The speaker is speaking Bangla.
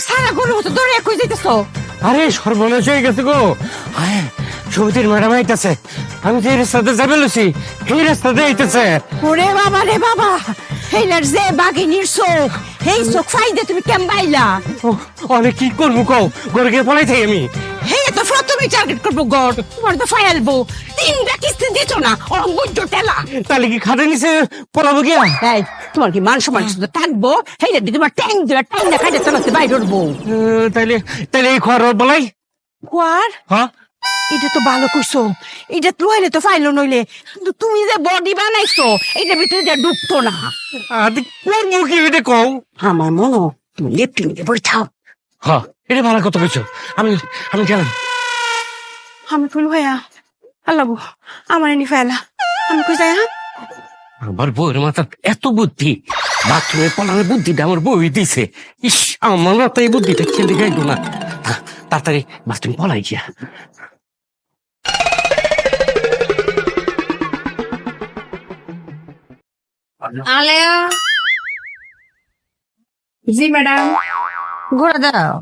সারা গরু মতো দৌড়ে কই যাইতেছ। আরে সর্বনাশ হয়ে গেছে গো। আয় সমিতির ম্যাডাম আইতেছে। আমি যে রাস্তাতে যাবে লুছি এই রাস্তাতে আইতেছে। ওরে বাবা রে বাবা হেলার যে বাগিনীর চোখ এই চোখ ফাইদে তুমি কেম বাইলা ও, অনেক কি করব কও? ঘরে গিয়ে পলাই থাকি আমি। হে প্রথমে টার্গেট করব গড। তোমার তো তিনটা কিস্তি দিত না অঙ্গুজ্জ টেলা তাহলে কি খাটে নিচে পড়াবো গিয়া এই তোমার কি মান সম্মান শুধু থাকব? হেলে দিদি তোমার ট্যাং দিবা ট্যাং না খাইতে চালাতে বাইরে উঠবো। আহ, তাইলে তাইলে এই খবর বলাই। কোয়ার হ্যাঁ। এটা তো ভালো কইছো এটা তো হইলে তো ফাইলো নইলে কিন্তু তুমি যে বডি বানাইছো এটা ভিতরে যা ঢুকতো না। আদি করব কি এটা কও? আমার মনো তুমি লেপটিন দিয়ে বই থাও। হ্যাঁ এটা ভালো কথা বলছো আমি আমি গেলাম আমি ফুল ভাইয়া আল্লাহ আমার এনি ফেলা আমি কই যাই হ্যাঁ? আমার বউয়ের মাথার এত বুদ্ধি বাথরুমে পড়ানোর বুদ্ধিটা আমার বই দিছে। ইস আমার মাথায় এই বুদ্ধিটা খেলে গাইলো না? তাড়াতাড়ি বাথরুম পলাই গিয়া। আলেয়া? জি ম্যাডাম। ঘোরা দাও।